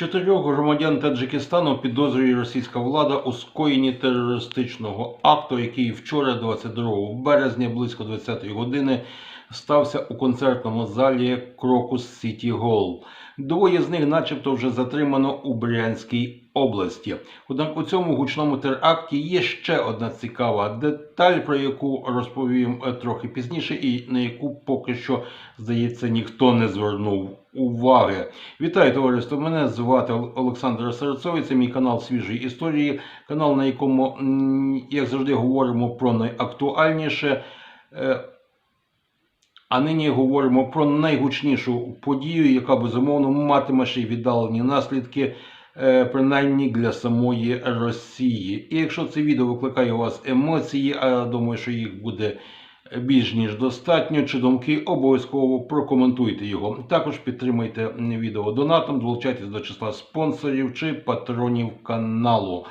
Чотирьох громадян Таджикистану підозрює російська влада у скоєнні терористичного акту, який вчора, 22 березня, близько 20-ї години, стався у концертному залі Крокус Сіті Гол. Двоє з них, начебто, вже затримано у Брянській області. Однак у цьому гучному теракті є ще одна цікава деталь, про яку розповім е, трохи пізніше, і на яку поки що, здається, ніхто не звернув уваги. Вітаю, товариство! Мене звати Олександр Серцовий, це мій канал Свіжої історії, канал, на якому, як завжди, говоримо про найактуальніше. Е, А нині говоримо про найгучнішу подію, яка безумовно матиме ще й віддалені наслідки, принаймні для самої Росії. І якщо це відео викликає у вас емоції, а я думаю, що їх буде більш ніж достатньо, чи думки, обов'язково прокоментуйте його. Також підтримайте відео донатом, долучайтесь до числа спонсорів чи патронів каналу.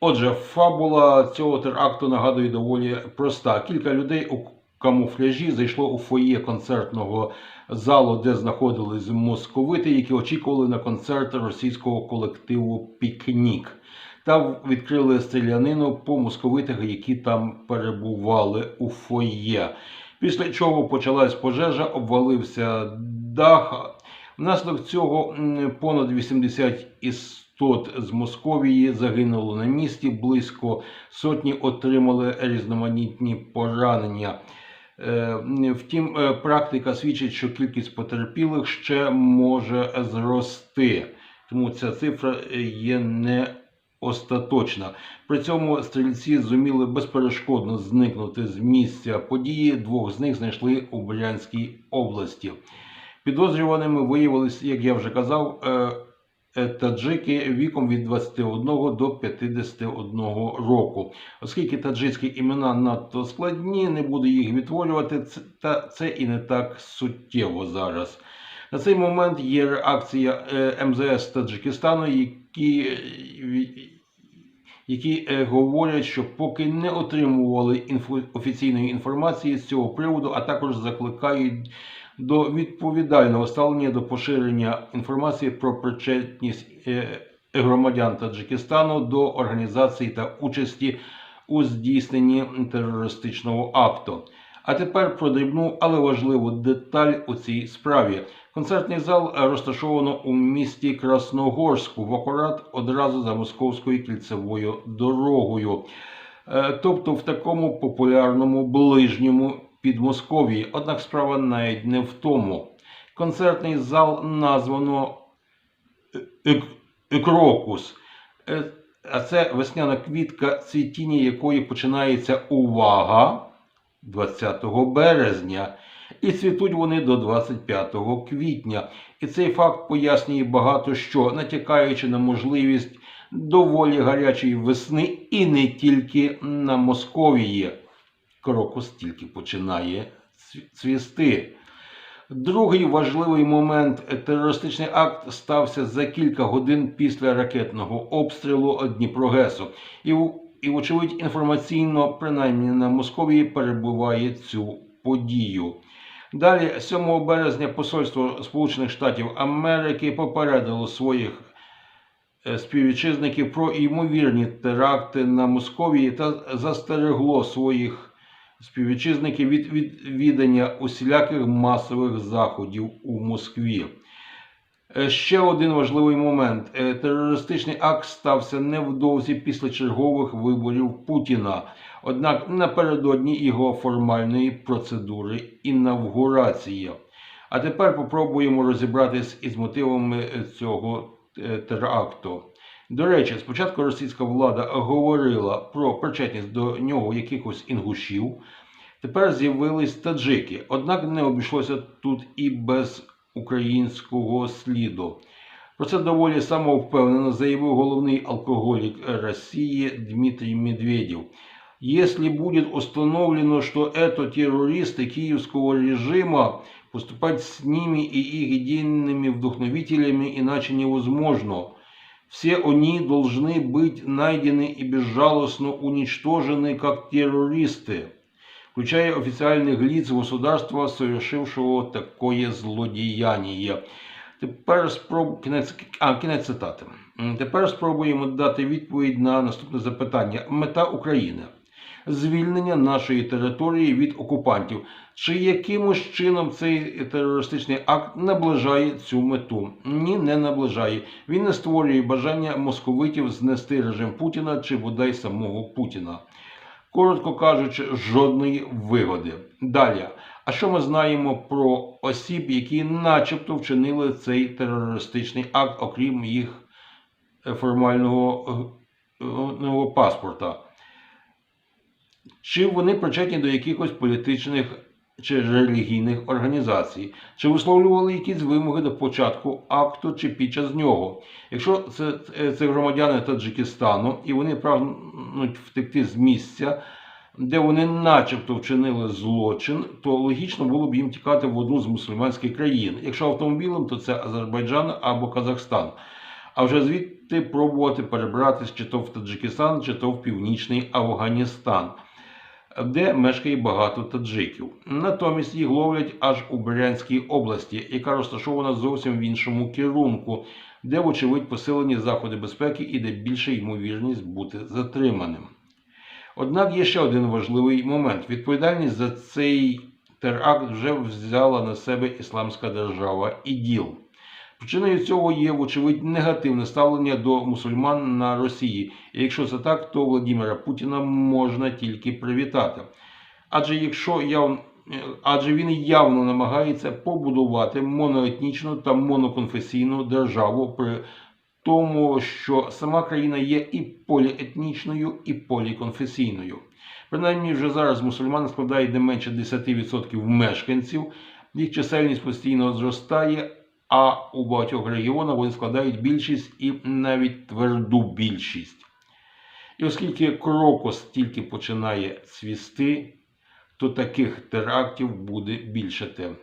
Отже, фабула цього теракту нагадує доволі проста. Кілька людей у камуфляжі зайшло у фоє концертного залу, де знаходились московити, які очікували на концерт російського колективу Пікнік. Та відкрили стрілянину по московитах, які там перебували у фоє. Після чого почалась пожежа, обвалився дах. Внаслідок цього понад 80 істот з Московії загинуло на місці, близько сотні отримали різноманітні поранення. Е, Втім, е, практика свідчить, що кількість потерпілих ще може зрости, тому ця цифра е, є не остаточна. При цьому стрільці зуміли безперешкодно зникнути з місця події. Двох з них знайшли у Брянській області. Підозрюваними виявилися, як я вже казав, таджики віком від 21 до 51 року. Оскільки таджицькі імена надто складні, не буду їх відтворювати, та це і не так суттєво зараз. На цей момент є реакція е, МЗС Таджикистану, які, е, які е, говорять, що поки не отримували офіційної інформації з цього приводу, а також закликають до відповідального ставлення до поширення інформації про причетність е, громадян Таджикистану до організації та участі у здійсненні терористичного акту. А тепер про дрібну, але важливу деталь у цій справі. Концертний зал розташовано у місті Красногорську, в акурат одразу за московською кільцевою дорогою. Е, Тобто в такому популярному ближньому Підмосков'ї. Однак справа навіть не в тому. Концертний зал названо Екрокус. Е, А це весняна квітка, цвітіння якої починається увага 20 березня. І цвітуть вони до 25 квітня. І цей факт пояснює багато що, натякаючи на можливість доволі гарячої весни і не тільки на Московії. Крокус тільки починає цвісти. Другий важливий момент терористичний акт стався за кілька годин після ракетного обстрілу Дніпрогесу. І, і вочевидь, інформаційно, принаймні на Московії, перебуває цю подію. Далі, 7 березня, посольство Сполучених Штатів Америки попередило своїх е, співвітчизників про ймовірні теракти на Московії та застерегло своїх співвітчизників від відвідання усіляких масових заходів у Москві. Е, Ще один важливий момент. Е, Терористичний акт стався невдовзі після чергових виборів Путіна. Однак напередодні його формальної процедури інавгурації. А тепер попробуємо розібратись із мотивами е, цього теракту. До речі, спочатку російська влада говорила про причетність до нього якихось інгушів. Тепер з'явились таджики, однак не обійшлося тут і без українського сліду. Про це доволі самовпевнено заявив головний алкоголік Росії Дмитрий Медведев. Если будет установлено, что это террористы киевского режима, поступать с ними и их идейными вдохновителями иначе невозможно. Все они должны быть найдены и безжалостно уничтожены как террористы, включая официальных лиц государства, совершившего такое злодеяние. Тепер спроб... кінець... А, кінець цитати. М, Тепер спробуємо дати відповідь на наступне запитання. Мета України. Звільнення нашої території від окупантів. Чи якимось чином цей терористичний акт наближає цю мету? Ні, не наближає. Він не створює бажання московитів знести режим Путіна чи бодай самого Путіна. Коротко кажучи, жодної вигоди. Далі. А що ми знаємо про осіб, які начебто вчинили цей терористичний акт, окрім їх е, формального е, е, паспорта? Чи вони причетні до якихось політичних чи релігійних організацій? Чи висловлювали якісь вимоги до початку акту чи під час нього? Якщо це, це, це громадяни Таджикистану і вони прагнуть втекти з місця, де вони начебто вчинили злочин, то логічно було б їм тікати в одну з мусульманських країн. Якщо автомобілем, то це Азербайджан або Казахстан. А вже звідти пробувати перебратись чи то в Таджикистан, чи то в північний Афганістан, де мешкає багато таджиків. Натомість їх ловлять аж у Брянській області, яка розташована зовсім в іншому керунку, де, вочевидь, посилені заходи безпеки і де більша ймовірність бути затриманим. Однак є ще один важливий момент: відповідальність за цей теракт вже взяла на себе Ісламська держава ІДІЛ. Причиною цього є, вочевидь, негативне ставлення до мусульман на Росії. І якщо це так, то Владимира Путіна можна тільки привітати. Адже якщо яв... адже він явно намагається побудувати моноетнічну та моноконфесійну державу при тому, що сама країна є і поліетнічною, і поліконфесійною. Принаймні, вже зараз мусульмани складають не менше 10% мешканців, їх чисельність постійно зростає, а у багатьох регіонах вони складають більшість і навіть тверду більшість. І оскільки крокус тільки починає цвісти, то таких терактів буде більшати.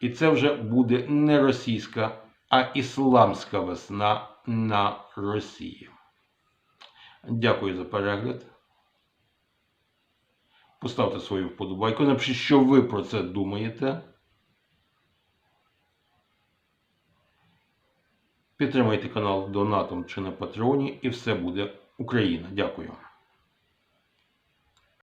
І це вже буде не російська а ісламська весна на Росії. Дякую за перегляд. Поставте свою вподобайку. Напишіть, що ви про це думаєте. Підтримайте канал донатом чи на Патреоні, і все буде Україна. Дякую.